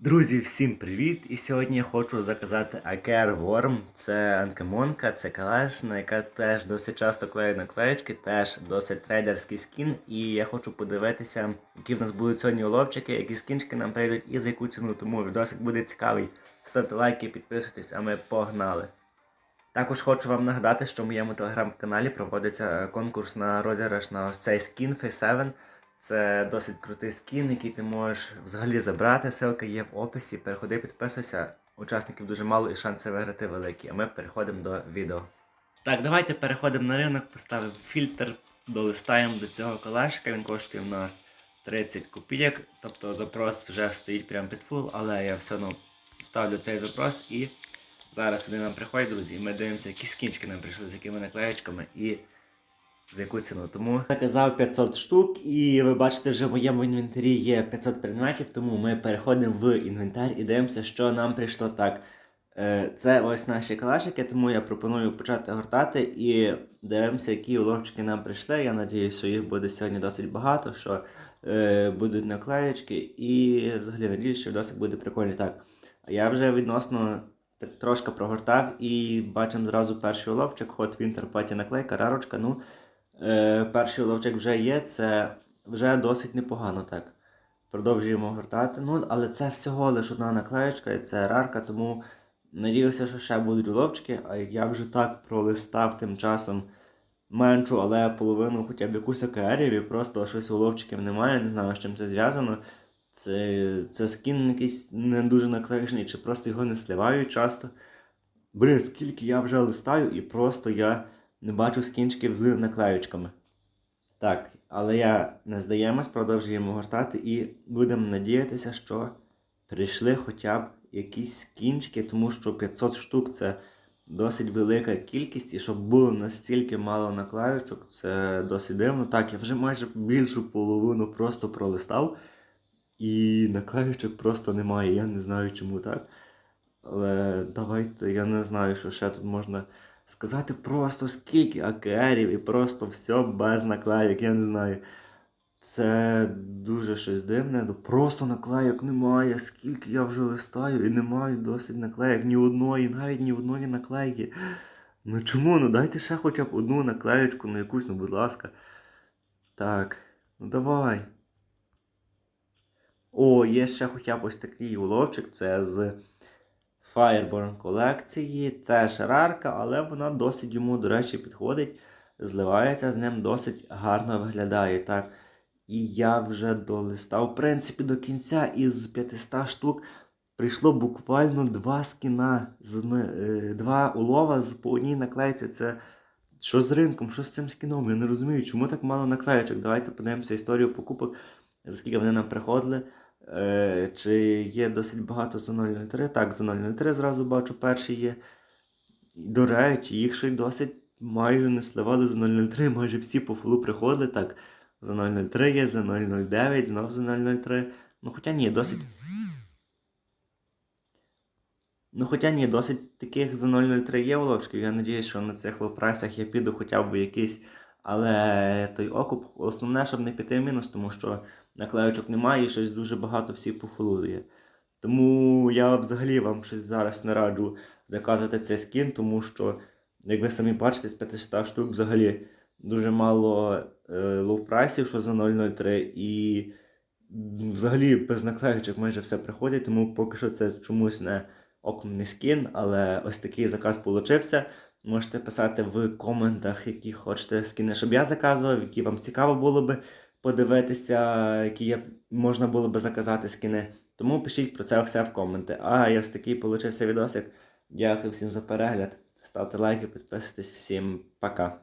Друзі, всім привіт! І сьогодні я хочу заказати Акер Worm. Це анкемонка, це калашна, яка теж досить часто клеє наклеєчки, теж досить трейдерський скін. І я хочу подивитися, які в нас будуть сьогодні уловчики, які скінчики нам прийдуть і за яку ціну. Тому відосик буде цікавий. Ставте лайки, підписуйтесь, а ми погнали. Також хочу вам нагадати, що в моєму телеграм-каналі проводиться е, конкурс на розіграш на ось цей скін Face 7. Це досить крутий скін, який ти можеш взагалі забрати. Ссылка є в описі. Переходи, підписуйся. Учасників дуже мало і шанси виграти великі. А ми переходимо до відео. Так, давайте переходимо на ринок, поставимо фільтр, долистаємо до цього колешка. Він коштує в нас 30 копійок. Тобто запрос вже стоїть прямо під фул, але я все одно ставлю цей запрос і зараз вони нам приходять, друзі. і Ми дивимося, які скінчики нам прийшли, з якими наклеєчками і за яку ціну. Тому заказав 500 штук, і ви бачите, вже в моєму інвентарі є 500 предметів, тому ми переходимо в інвентар і дивимося, що нам прийшло так. Е, Це ось наші калашики, тому я пропоную почати гортати і дивимося, які уловчики нам прийшли. Я сподіваюся, що їх буде сьогодні досить багато, що е, будуть наклеєчки, і взагалі надіюсь, що досить буде прикольний. Так, я вже відносно трошки прогортав і бачимо зразу перший уловчик, Hot Winter Party наклейка, рарочка. Ну, е, перший уловчик вже є, це вже досить непогано так. Продовжуємо гортати. Ну, але це всього лише одна наклеєчка і це рарка, тому надіюся, що ще будуть уловчики, а я вже так пролистав тим часом меншу, але половину хоча б якусь океарів і просто щось уловчиків немає, не знаю, з чим це зв'язано. Це, це скін якийсь не дуже наклеєчний, чи просто його не сливають часто. Блін, скільки я вже листаю, і просто я не бачу скінчиків з наклеючками. Так, але я не здаємось, продовжуємо гортати і будемо надіятися, що прийшли хоча б якісь скінчики, тому що 500 штук це досить велика кількість, і щоб було настільки мало наклеючок, це досить дивно. Так, я вже майже більшу половину просто пролистав, і наклеючок просто немає. Я не знаю чому так. Але давайте, я не знаю, що ще тут можна сказати просто скільки акерів і просто все без наклейок, я не знаю. Це дуже щось дивне. ну Просто наклейок немає. Скільки я вже листаю і немає досить наклейок. Ні одної, навіть ні одної наклейки. Ну чому? Ну дайте ще хоча б одну наклеєчку на якусь, ну будь ласка. Так, ну давай. О, є ще хоча б ось такий уловчик, це з Fireborn колекції. Теж рарка, але вона досить йому, до речі, підходить. Зливається з ним досить гарно виглядає. так. І я вже долистав, в принципі, до кінця із 500 штук прийшло буквально два скіна, з е, два улова з по одній наклейці. Це що з ринком, що з цим скіном? Я не розумію, чому так мало наклеєчок. Давайте подивимося історію покупок, за скільки вони нам приходили. Е, чи є досить багато за 003? Так, за 003 зразу бачу, перший є. До речі, їх ще й досить майже не сливали за 003, майже всі по фулу приходили. Так, за 003 є, за 009, знов за 003. Ну, хоча ні, досить. Ну, хоча ні, досить таких за 003 є уловчиків. Я надіюсь, що на цих лоу-прайсах я піду хоча б якийсь. Але той окуп, основне, щоб не піти в мінус, тому що наклеючок немає і щось дуже багато всі пофулує. Тому я взагалі вам щось зараз не раджу заказувати цей скін, тому що, як ви самі бачите, з 500 штук взагалі дуже мало е, лоу-прайсів, що за 003, і взагалі без наклеючок майже все приходить, тому поки що це чомусь не окумний скін, але ось такий заказ получився. Можете писати в коментах, які хочете скіни, щоб я заказував, які вам цікаво було би подивитися, які є, можна було би заказати скіни. Тому пишіть про це все в коменти. А я ось такий получився відосик. Дякую всім за перегляд. Ставте лайки, підписуйтесь. Всім пока.